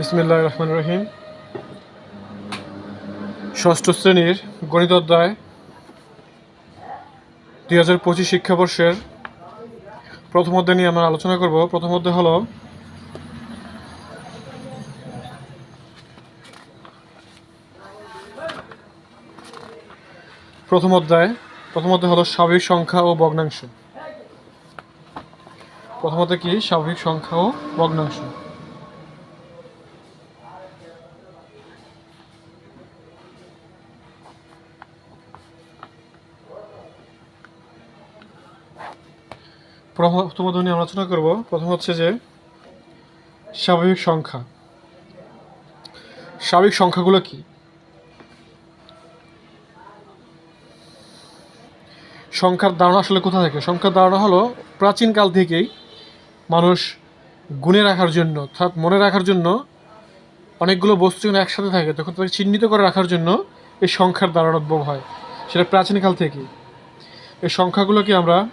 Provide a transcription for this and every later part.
বিসমিল্লাহ রহমান রহিম। ষষ্ঠ শ্রেণির গণিত অধ্যায়, দুই হাজার পঁচিশ শিক্ষাবর্ষের প্রথম অধ্যায় নিয়ে আমরা আলোচনা করব। প্রথম অধ্যায় হলো, প্রথম অধ্যায় প্রথম অধ্যায় হলো স্বাভাবিক সংখ্যা ও ভগ্নাংশ। প্রথমত কি? স্বাভাবিক সংখ্যা ও ভগ্নাংশ। প্রথম অধ্যায় নিয়ে আলোচনা করব। প্রথম হচ্ছে যে, স্বাভাবিক সংখ্যা। স্বাভাবিক সংখ্যাগুলো কি? সংখ্যার ধারণা আসলে কোথা থেকে? সংখ্যার ধারণা হলো প্রাচীনকাল থেকেই মানুষ গুণে রাখার জন্য, অর্থাৎ মনে রাখার জন্য অনেকগুলো বস্তু যখন একসাথে থাকে, তখন তাকে চিহ্নিত করে রাখার জন্য এই সংখ্যার ধারণা উদ্ভব হয়। সেটা প্রাচীনকাল থেকেই। এই সংখ্যাগুলোকে আমরা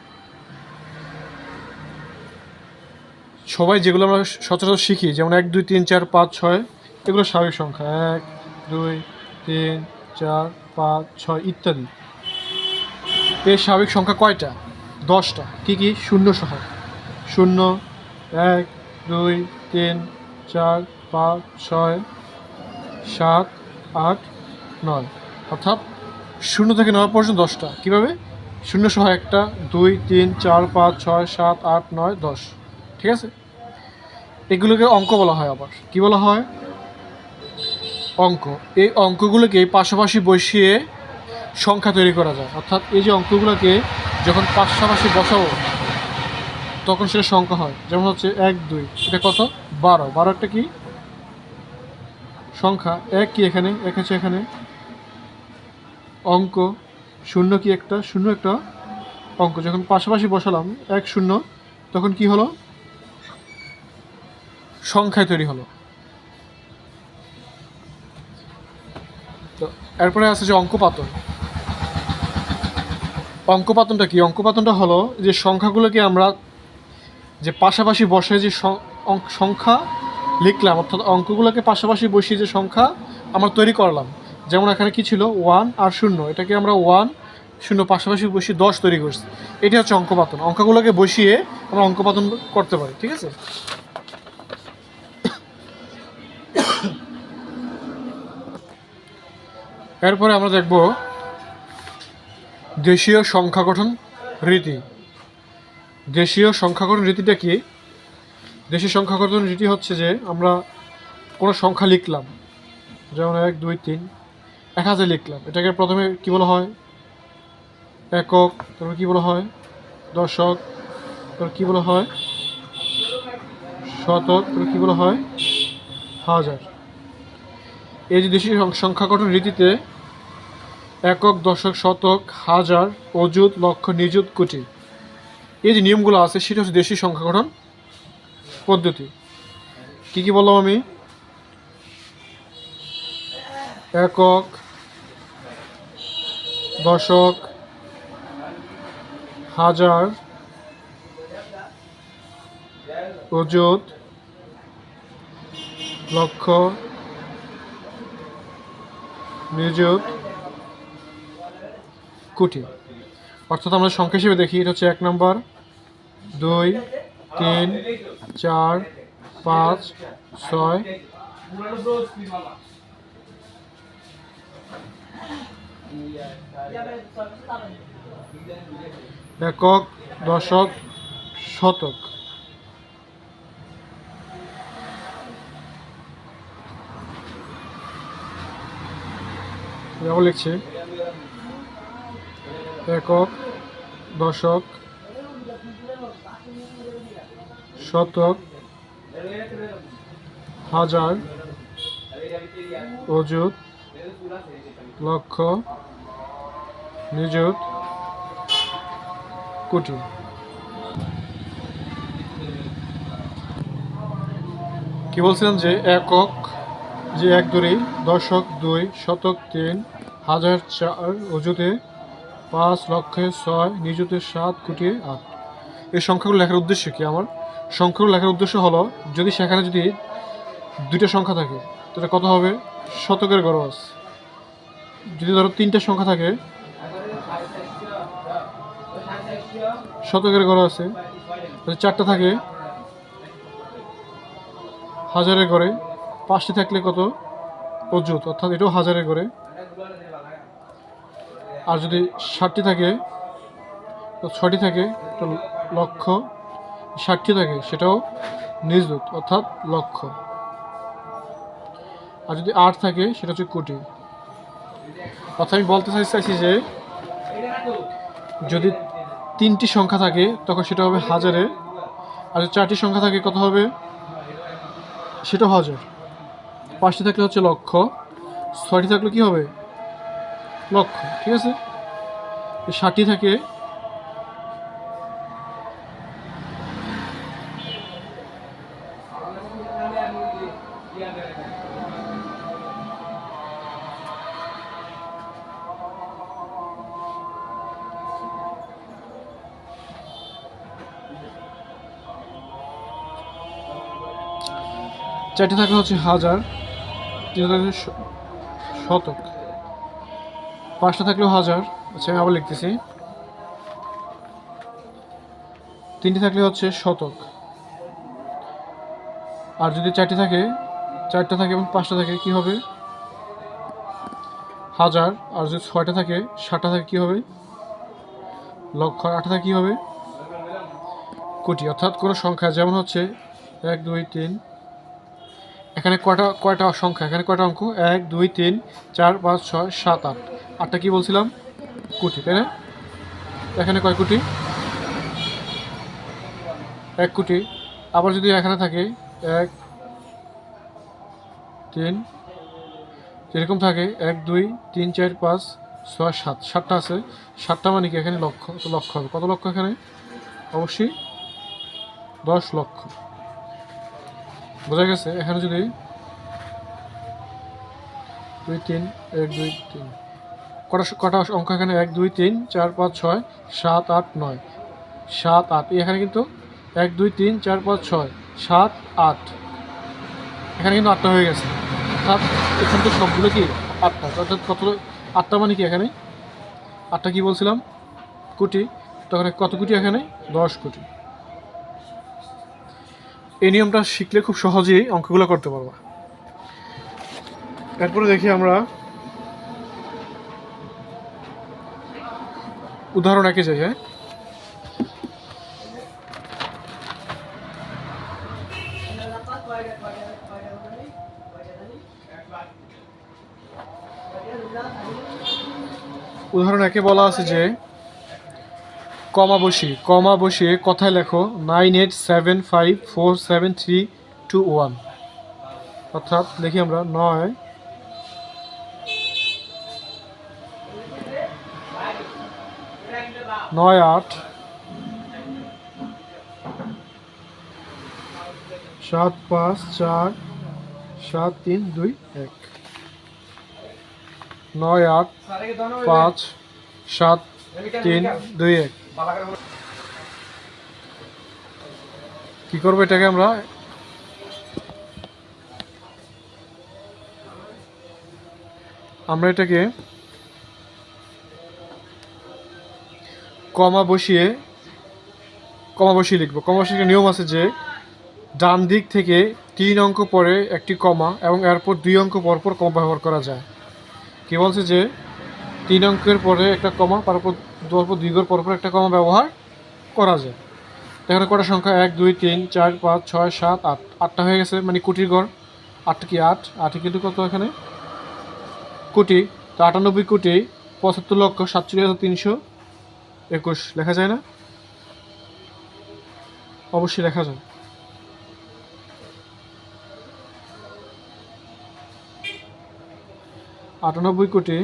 সবাই যেগুলো আমরা সচরাচর শিখি, যেমন এক, দুই, তিন, চার, পাঁচ, ছয়, এগুলো স্বাভাবিক সংখ্যা। এক, দুই, তিন, চার, পাঁচ, ছয় ইত্যাদি। এর স্বাভাবিক সংখ্যা কয়টা? দশটা। কি কি? শূন্য সহ। শূন্য, এক, দুই, তিন, চার, পাঁচ, ছয়, সাত, আট, নয়। অর্থাৎ শূন্য থেকে নয় পর্যন্ত দশটা। কীভাবে? শূন্য সহ একটা, দুই, তিন, চার, পাঁচ, ছয়, সাত, আট, নয়, দশ। ঠিক আছে? এগুলোকে অঙ্ক বলা হয় আবার। কি বলা হয়? অঙ্ক। এই অঙ্কগুলোকে পাশাপাশি বসিয়ে সংখ্যা তৈরি করা যায়। অর্থাৎ এই যে অঙ্কগুলোকে যখন পাশাপাশি বসাবো, তখন সেটা সংখ্যা হয়। যেমন হচ্ছে এক, দুই। এটা কত? বারো। বারো একটা কি? সংখ্যা। এক কি এখানে? এক আছে এখানে। অঙ্ক শূন্য কি একটা? শূন্য একটা অঙ্ক। যখন পাশাপাশি বসালাম, এক, শূন্য, তখন কি হলো? সংখ্যায় তৈরি হলো। তো এরপরে আছে যে অঙ্কপাতন। অঙ্কপাতনটা কি? অঙ্কপাতনটা হলো যে সংখ্যাগুলোকে আমরা যে পাশাপাশি বসে যে সংখ্যা লিখলাম, অর্থাৎ অঙ্কগুলোকে পাশাপাশি বসিয়ে যে সংখ্যা আমরা তৈরি করলাম। যেমন এখানে কি ছিল? ওয়ান আর শূন্য। এটাকে আমরা ওয়ান, শূন্য, পাশাপাশি বসিয়ে দশ তৈরি করছি। এটা হচ্ছে অঙ্কপাতন। অঙ্কগুলোকে বসিয়ে আমরা অঙ্কপাতন করতে পারি, ঠিক আছে? এরপরে আমরা দেখব দেশীয় সংখ্যা গঠন রীতি। দেশীয় সংখ্যা গঠন রীতিটা কি? দেশীয় সংখ্যা গঠন রীতি হচ্ছে যে আমরা কোনো সংখ্যা লিখলাম। যেমন এক, দুই, তিন, এক হাজার লিখলাম। এটাকে প্রথমে কি বলা হয়? একক, তারপর কি বলা হয়? দশক, তারপর কি বলা হয়? শতক, তারপর কি বলা হয়? হাজার। এই যে দেশীয় সং- সংখ্যা গঠন রীতিতে একক, দশক, শতক, হাজার, অযুত, লক্ষ, নিযুত, কোটি। এই যে নিয়মগুলো আছে, সেটা হচ্ছে দেশীয় সংখ্যা গঠন পদ্ধতি। কি কি বললাম আমি? একক, দশক, হাজার, অযুত, লক্ষ নিযুত কোটি অর্থাৎ আমরা সংখ্যা হিসেবে দেখি, এটা হচ্ছে এক নম্বর, দুই, তিন, চার, পাঁচ, ছয়। একক, দশক, শতক। এভাবে লিখছি। একক দশক শতক হাজার অযুত লক্ষ নিযুত কোটি। কি বলছিলাম যে একক যে এক দুই দশক দুই, শতক তিন, হাজার চার অযুতে পাঁচ লক্ষে ছয়, নিযুতে সাত কোটি আট। এই সংখ্যাগুলো লেখার উদ্দেশ্য কি আমার? সংখ্যাগুলো লেখার উদ্দেশ্য হলো, যদি সেখানে যদি দুইটা সংখ্যা থাকে, তাহলে কত হবে? শতকের গরজ। যদি ধরো তিনটা সংখ্যা থাকে, শতকের গড় আছে চারটা থাকে, হাজারের গড়ে পাঁচটি থাকলে কত? অযুত অর্থাৎ এটাও হাজারে করে। আর যদি ষাটটি থাকে, তো ছয়টি থাকে, তো লক্ষ। ষাটটি থাকে, সেটাও নিযুত, অর্থাৎ লক্ষ। আর যদি আট থাকে, সেটা হচ্ছে কোটি। অর্থাৎ আমি বলতে চাই- চাইছি যে, যদি তিনটি সংখ্যা থাকে, তখন সেটা হবে হাজারে। আর চারটি সংখ্যা থাকে, কত হবে? সেটা হাজার। পাঁচটি থাকলে হচ্ছে লক্ষ ছয়টি থাকলে কি হবে? লক্ষ ঠিক আছে? ষাটটি থাকে, চারটি থাকলে হচ্ছে হাজার শতক। পাঁচটা থাকলেও হাজার আচ্ছা আমি আবার লিখতেছি। তিনটি থাকলে হচ্ছে শতক। আর যদি চারটি থাকে, চারটা থাকে এবং পাঁচটা থাকে, কি হবে? হাজার। আর যদি ছয়টা থাকে ষাটটা থাকে, কি হবে? লক্ষ। আটটা থাকে, কি হবে? কোটি। অর্থাৎ কোনো সংখ্যা। যেমন হচ্ছে এক, দুই, তিন এখানে কয়টা কয়টা সংখ্যা? এখানে কয়টা অঙ্ক? এক, দুই, তিন, চার, পাঁচ, ছয়, সাত, আট। আটটা কি বলছিলাম? কোটি, তাই না? এখানে কয় কোটি? এক কোটি। আবার যদি এখানে থাকে, এক, তিন, যেরকম থাকে, এক, দুই, তিন, চার, পাঁচ, ছয়, সাত। সাতটা আছে। সাতটা মানে কি? এখানে লক্ষ। লক্ষ হবে। কত লক্ষ এখানে? অবশ্যই দশ লক্ষ। বোঝা গেছে? এখানে যদি দুই, তিন, এক, দুই, তিন। কটা কটা অঙ্ক এখানে? এক, দুই, তিন, চার, পাঁচ, ছয়, সাত, আট, নয়। সাত, আট। এখানে কিন্তু এক, দুই, তিন, চার, পাঁচ, ছয়, সাত, আট। এখানে কিন্তু আটটা হয়ে গেছে। অর্থাৎ এখানে তো সবগুলো কি আটটা? অর্থাৎ কত আটটা মানে কি এখানে? আটটা কি বলছিলাম? কোটি। তখন কত কোটি এখানে? দশ কোটি। এই নিয়মটা শিখলে খুব সহজেই অঙ্কগুলো করতে পারবা। এরপরে দেখি আমরা উদাহরণ একে যাই হ্যাঁ? উদাহরণ একে বলা আছে যে কমা বসিয়ে কমা বসিয়ে কথায় লেখো, nine eight seven five four seven three two one. অর্থাৎ লিখি আমরা নয় নয় আট, সাত পাঁচ চার, সাত তিন দুই এক। নয় আট, পাঁচ, সাত তিন দুই এক। কি করব এটাকে আমরা? আমরা এটাকে কমা বসিয়ে কমা বসিয়ে লিখব। কমা বসিয়ে নিয়ম আছে যে, ডান দিক থেকে তিন অঙ্ক পরে একটি কমা এবং এরপর দুই অঙ্ক পর পর কমা ব্যবহার করা যায়। কি বলছে যে, তিন অঙ্কের পরে একটা কমা, তারপর তারপর দুই ঘর পর পর একটা কমা ব্যবহার করা যায়। এখানে কটা সংখ্যা, এক, দুই, তিন, চার, পাঁচ, ছয়, সাত, আট। আটটা হয়ে গেছে মানে কোটির ঘর। আটটা কি আট? আটে কিন্তু কত এখানে? কোটি। তো আটানব্বই কোটি, পঁচাত্তর লক্ষ, সাতচল্লিশ হাজার তিনশো একুশ। লেখা যায় না? অবশ্যই লেখা যায়। আটানব্বই কোটি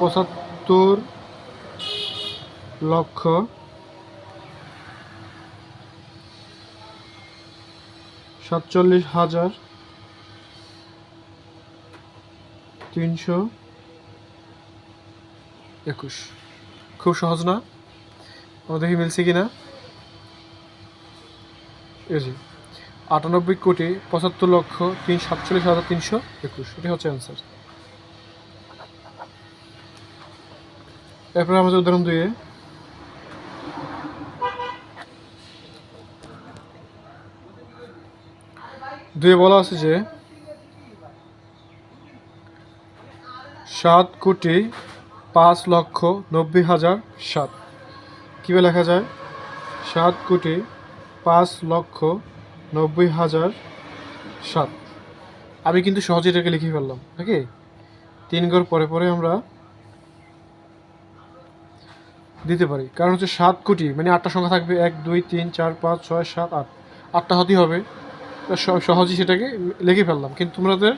পঁচাত্তর লক্ষ। সাতচল্লিশ হাজার তিনশো একুশ। খুব সহজ না? আমরা দেখি মিলছে কি না যে, আটানব্বই কোটি পঁচাত্তর লক্ষ তিন সাতচল্লিশ হাজার তিনশো একুশ। এটি হচ্ছে অ্যান্সার এরপরে আমাদের উদাহরণ দুয়ে দুয়ে বলা আছে যে সাত কোটি পাঁচ লক্ষ নব্বই হাজার সাত। কীভাবে লেখা যায়? সাত কোটি পাঁচ লক্ষ নব্বই হাজার সাত। আমি কিন্তু সহজে এটাকে লিখে ফেললাম, নাকি? তিন ঘর পরে পরে আমরা দিতে পারি। কারণ হচ্ছে সাত কোটি মানে আটটা সংখ্যা থাকবে, এক, দুই, তিন, চার, পাঁচ, ছয়, সাত, আট। আটটা হতেই হবে। সহজেই সেটাকে লিখে ফেললাম। কিন্তু তোমাদের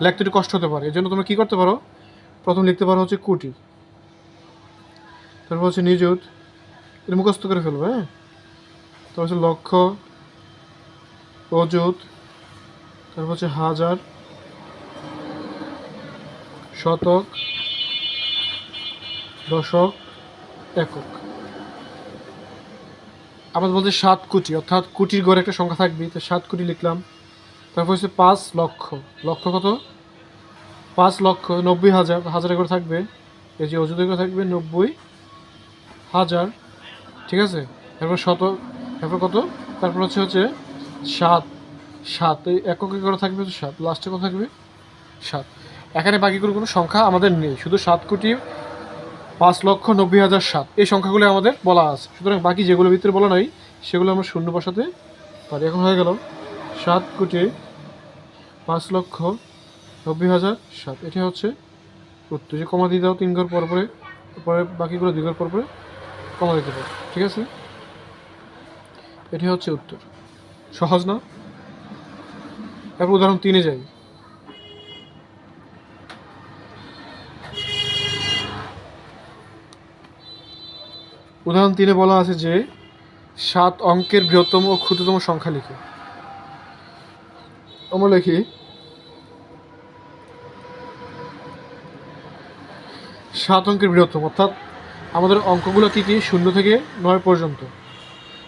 লিখতে একটু কষ্ট হতে পারে। এই জন্য তোমরা কী করতে পারো? প্রথম লিখতে পারো হচ্ছে কোটি। তারপর হচ্ছে নিযুত। এটা মুখস্থ করে ফেলব হ্যাঁ? তারপর হচ্ছে লক্ষ, অযুত। তারপর হচ্ছে হাজার, শতক, দশক একক। আমাদের বলতে সাত কোটি, অর্থাৎ কোটির ঘরে একটা সংখ্যা থাকবে। তো সাত কোটি লিখলাম। তারপর হচ্ছে পাঁচ লক্ষ। লক্ষ কত? পাঁচ লক্ষ নব্বই হাজার। হাজারে করে থাকবে। এই যে অযোধ্যা করে থাকবে নব্বই হাজার। ঠিক আছে? তারপর শত তারপর কত? তারপর হচ্ছে হচ্ছে সাত সাত। এই এককে করে থাকবে সাত। লাস্টে কত থাকবে? সাত। এখানে বাকিগুলো কোনো সংখ্যা আমাদের নেই। শুধু সাত কোটি পাঁচ লক্ষ নব্বই হাজার সাত। এই সংখ্যাগুলো আমাদের বলা আছে। সুতরাং বাকি যেগুলো ভিতরে বলা নাই, সেগুলো আমরা শূন্য বসাতে পারি। এখন হয়ে গেল সাত কোটি পাঁচ লক্ষ নব্বই হাজার সাত। এটি হচ্ছে উত্তর। যে কমা দিয়ে দাও, তিন ঘর পর পরে পরে বাকিগুলো দুই ঘর পর পরে কমা দিতে পারো। ঠিক আছে? এটি হচ্ছে উত্তর। সহজ না? তারপর উদাহরণ তিনে যাই। উদাহরণ তিনে বলা আছে যে, সাত অঙ্কের বৃহত্তম ও ক্ষুদ্রতম সংখ্যা লিখে। আমরা লিখি, সাত অঙ্কের বৃহত্তম, অর্থাৎ আমাদের অঙ্কগুলো কী কী? শূন্য থেকে নয় পর্যন্ত।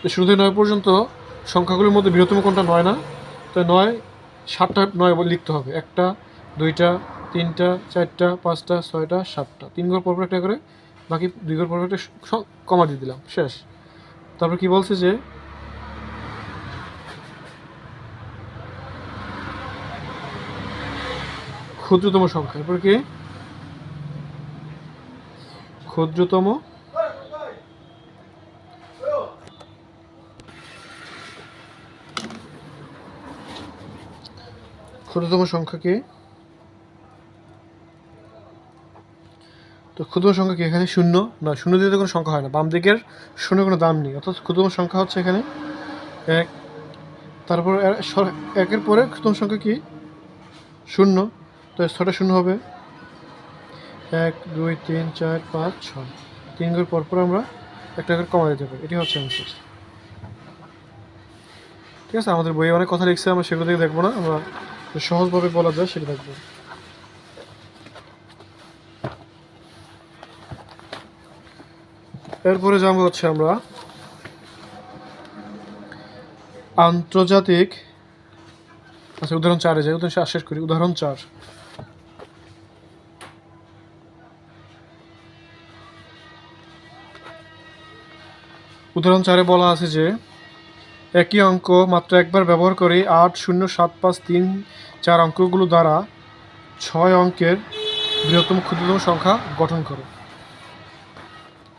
তো শূন্য থেকে নয় পর্যন্ত সংখ্যাগুলোর মধ্যে বৃহত্তম কোনটা? নয় না? তো নয়, সাতটা নয় লিখতে হবে। একটা, দুইটা, তিনটা, চারটা, পাঁচটা, ছয়টা, সাতটা। তিন ঘর পরপর একটা করে বাকি দুই ঘর পরপর একটা কমা দিয়ে দিলাম, শেষ। তারপর কি বলছে যে, ক্ষুদ্রতম সংখ্যা। এরপর কি? ক্ষুদ্রতম ক্ষুদ্রতম সংখ্যা তো ক্ষুদ্রতম সংখ্যা কি এখানে শূন্য? না, শূন্য দিয়ে তো কোনো সংখ্যা হয় না। বাম দিকের শূন্য কোনো দাম নেই। অর্থাৎ ক্ষুদ্রতম সংখ্যা হচ্ছে এখানে এক। তারপর একের পরে ক্ষুদ্রতম সংখ্যা কি? শূন্য। তো ছটা শূন্য হবে। এক, দুই, তিন, চার, পাঁচ, ছয়। তিন ঘর পর পর আমরা একটা করে কমা দিতে পারি। এটি হচ্ছে অ্যান্সার ঠিক আছে? আমাদের বইয়ে অনেক কথা লিখছে, আমরা সেগুলো থেকে দেখব না। আমরা সহজভাবে বলা যায় সেটা দেখব। এরপরে যাব হচ্ছে আমরা আন্তর্জাতিক আচ্ছা উদাহরণ চারে যাই উদাহরণ শেষ করি, উদাহরণ চার। উদাহরণ চারে বলা আছে যে, একই অঙ্ক মাত্র একবার ব্যবহার করে আট শূন্য সাত পাঁচ তিন চার অঙ্কগুলো দ্বারা ছয় অঙ্কের বৃহত্তম ক্ষুদ্রতম সংখ্যা গঠন করো।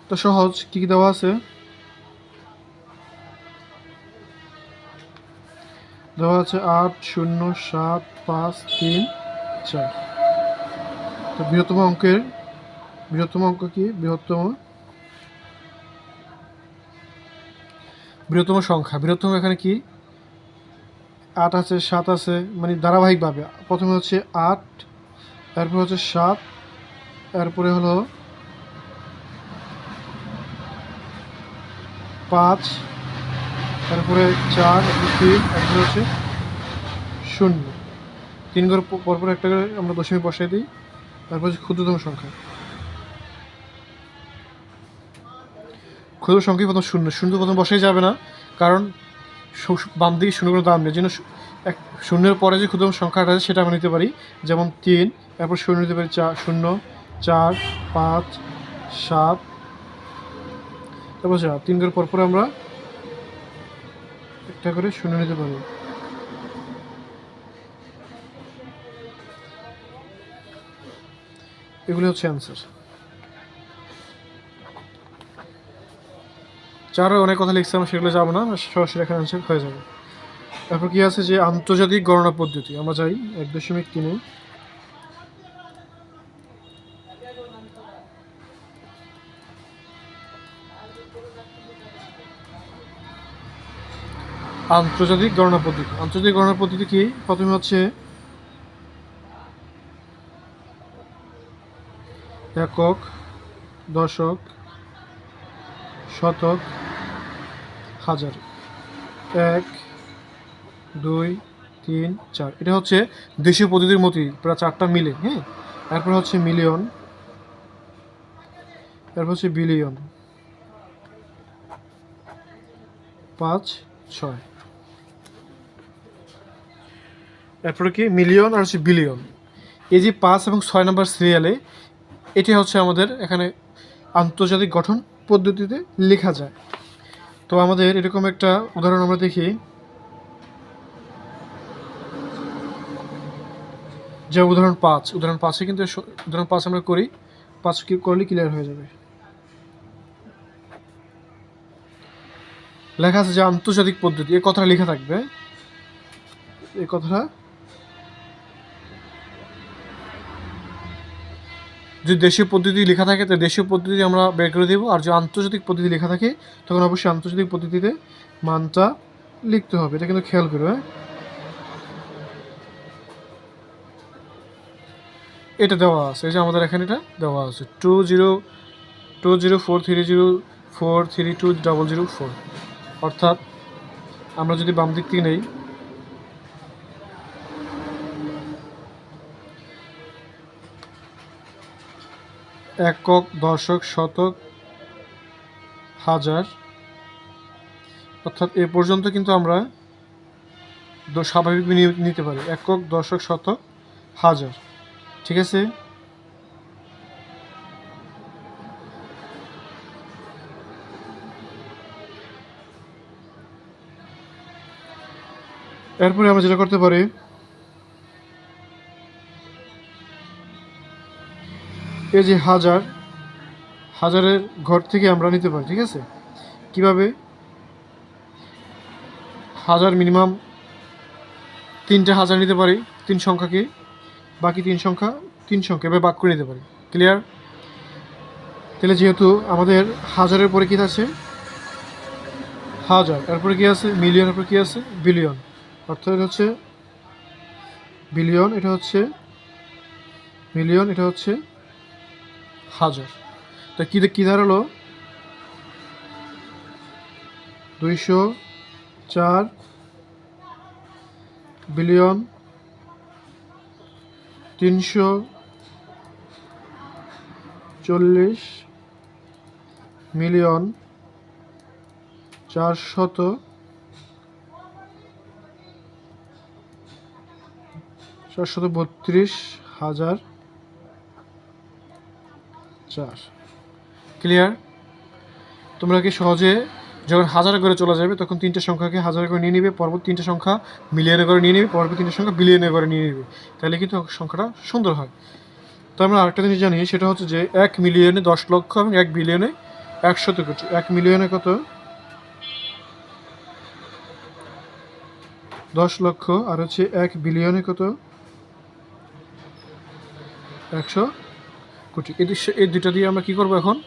তো সহজ কী কী দেওয়া আছে। দেওয়া আছে আট, শূন্য, সাত, পাঁচ, তিন, চার। তো বৃহত্তম অঙ্কের, বৃহত্তম অঙ্ক কি? বৃহত্তম বৃহত্তম সংখ্যা। বৃহত্তম এখানে কি? আট আছে, সাত আছে মানে ধারাবাহিকভাবে। প্রথমে হচ্ছে আট, তারপর হচ্ছে সাত, তারপরে হলো পাঁচ, তারপরে চার তিন তারপরে হচ্ছে শূন্য। তিন ঘর পরপর একটা করে আমরা দশমিক বসাই দিই, তারপর হচ্ছে ক্ষুদ্রতম সংখ্যা। ক্ষুদ্র সংখ্যা প্রথম শূন্য শূন্য প্রথম বসাই যাবে না, কারণ বাম দিকে শূন্যগুলো দাম নেই। যেন এক শূন্যের পরে যে ক্ষুদ্র সংখ্যাটা আছে সেটা আমরা নিতে পারি, যেমন তিন, এরপর শূন্য নিতে পারি চার শূন্য, চার, পাঁচ, সাত তারপর তিন করে পরপর আমরা একটা করে শূন্য নিতে পারি এগুলো হচ্ছে অ্যান্সার চারও অনেক কথা লিখছে, আমরা সেগুলো যাব না সরাসরি এখানে অ্যান্সার হয়ে যাবে। তারপর কি আছে যে আন্তর্জাতিক গণনা পদ্ধতি, আমরা যাই এক দশমিক তিনে। আন্তর্জাতিক গণনা পদ্ধতি। আন্তর্জাতিক গণনা পদ্ধতি কি? প্রথমে হচ্ছে একক, দশক, শতক, হাজার। এক, দুই, তিন, চার। এটা হচ্ছে দেশীয় পদ্ধতির মতোই, প্রায় চারটা মিলে হ্যাঁ? তারপর হচ্ছে মিলিয়ন। তারপর হচ্ছে বিলিয়ন। পাঁচ, ছয়। এরপরে কি? মিলিয়ন আর হচ্ছে বিলিয়ন। এই যে পাঁচ এবং ছয় নম্বর সিরিয়ালে এটি হচ্ছে আমাদের এখানে আন্তর্জাতিক গঠন পদ্ধতিতে লেখা যায়। তো আমাদের এরকম একটা উদাহরণ আমরা দেখি। যে উদাহরণ পাঁচ, উদাহরণ পাঁচে কিন্তু উদাহরণ পাঁচ আমরা করি, পাঁচ কি করলে ক্লিয়ার হয়ে যাবে। লেখা আছে যে আন্তর্জাতিক পদ্ধতি এই কথাটা লেখা থাকবে। এই কথাটা যদি দেশীয় পদ্ধতি লেখা থাকে, তো দেশীয় পদ্ধতি আমরা বের করে দেবো। আর যদি আন্তর্জাতিক পদ্ধতি লেখা থাকে, তখন অবশ্যই আন্তর্জাতিক পদ্ধতিতে মানটা লিখতে হবে। এটা কিন্তু খেয়াল করবে হ্যাঁ? এটা দেওয়া আছে। এই যে আমাদের এখানে এটা দেওয়া আছে। Two zero two zero four three zero four three two double zero four. অর্থাৎ আমরা যদি বাম দিক থেকে নেই একক, দশক, শতক, হাজার। অর্থাৎ এ পর্যন্ত কিন্তু আমরা স্বাভাবিক নিতে পারি। একক, দশক, শতক, হাজার। ঠিক আছে? এরপরে আমরা যেটা করতে পারি যে হাজার, হাজারের ঘর থেকে আমরা নিতে পারি, ঠিক আছে? কীভাবে? হাজার মিনিমাম তিনটে হাজার নিতে পারি, তিন সংখ্যাকে। বাকি তিন সংখ্যা তিন সংখ্যা, এভাবে বাক করে নিতে পারি। ক্লিয়ার তাহলে যেহেতু আমাদের হাজারের পরে কী আছে? হাজার। এরপরে কি আছে? মিলিয়নের পরে কি আছে? বিলিয়ন অর্থাৎ এটা হচ্ছে বিলিয়ন এটা হচ্ছে মিলিয়ন এটা হচ্ছে হাজার। তা কী কী দাঁড়াল দুইশো চার বিলিয়ন তিনশো চল্লিশ মিলিয়ন চারশত চারশত বত্রিশ হাজার চার ক্লিয়ার তোমরা কি সহজে যখন হাজার করে চলে যাবে, তখন তিনটে সংখ্যাকে হাজার করে নিয়ে নিবে পরবর্তী তিনটে সংখ্যা মিলিয়নে করে নিয়ে নিবে পরবর্তী তিনটে সংখ্যা বিলিয়নে করে নিয়ে নিবে। তাহলে কিন্তু সংখ্যাটা সুন্দর হয়। তো আমরা আরেকটা জিনিস জানি, সেটা হচ্ছে যে এক মিলিয়নে দশ লক্ষ এবং এক বিলিয়নে একশত কোটি। এক মিলিয়নে কত? দশ লক্ষ, আর হচ্ছে এক বিলিয়নে কত? একশো কোটি এই এই দুটো দিয়ে আমরা কি করব এখন?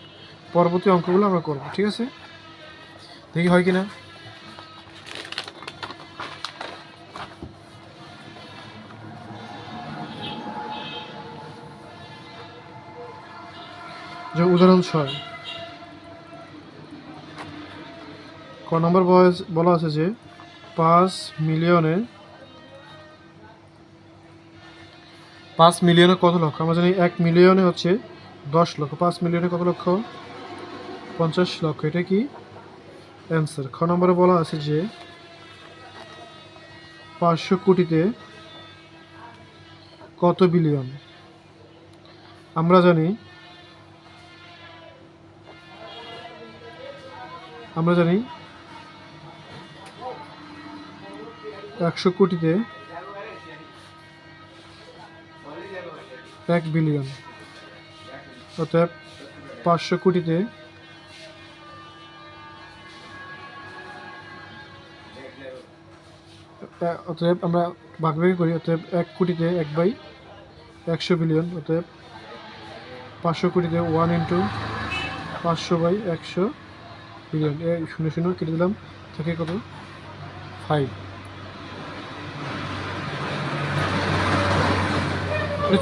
পরবর্তী অঙ্কগুলো আমরা করব, ঠিক আছে? দেখি হয় কিনা। যে উদাহরণ ছয়। ক নম্বর বয়স- বলা আছে যে পাঁচ মিলিয়নে পাঁচ মিলিয়নে কত লক্ষ? আমরা জানি এক মিলিয়নে হচ্ছে দশ লক্ষ। পাঁচ মিলিয়নে কত লক্ষ? পঞ্চাশ লক্ষ। এটা কি? অ্যান্সার খ নম্বরে বলা আছে যে পাঁচশো কোটিতে কত বিলিয়ন আমরা জানি আমরা জানি একশো কোটিতে এক বিলিয়ন অর্থাৎ পাঁচশো কোটিতে অতএব আমরা ভাগ ভাগে করি, অতএব এক কোটিতে এক বাই একশো বিলিয়ন অতএব পাঁচশো কোটিতে ওয়ান ইন্টু পাঁচশো বাই একশো বিলিয়ন এ শূন্য শূন্য কেটে দিলাম। থাকে কত? ফাইভ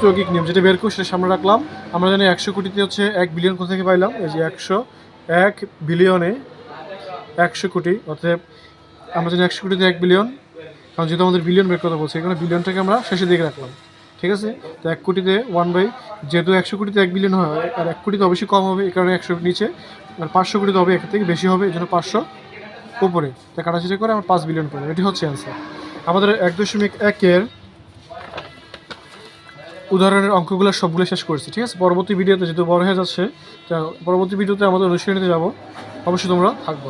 যৌগিক নিয়ম যেটা বের করে সেটা সামনে রাখলাম। আমরা জানি একশো কোটিতে হচ্ছে এক বিলিয়ন কোথা থেকে পাইলাম? এই যে একশো, এক বিলিয়নে একশো কোটি। অতএব আমরা জানি একশো কোটিতে এক বিলিয়ন কারণ যেহেতু আমাদের বিলিয়ন বের কথা বলছে, এখানে বিলিয়নটাকে আমরা শেষের দিকে রাখলাম। ঠিক আছে? তো এক কোটিতে ওয়ান বাই যেহেতু একশো কোটিতে এক বিলিয়ন হয়, আর এক কোটিতে অবশ্যই কম হবে, এই কারণে একশো নিচে, আর পাঁচশো কোটিতে হবে এক থেকে বেশি হবে, এই জন্য পাঁচশো উপরে। তাই কাটাছিটি করে আমরা পাঁচ বিলিয়ন পাবো এটি হচ্ছে অ্যান্সার আমাদের এক দশমিক একের উদাহরণের অঙ্কগুলো সবগুলো শেষ করেছি, ঠিক আছে? পরবর্তী ভিডিওতে যেহেতু বড় হয়ে যাচ্ছে পরবর্তী ভিডিওতে আমাদের অনুশীলনীতে যাব। অবশ্যই তোমরা থাকব।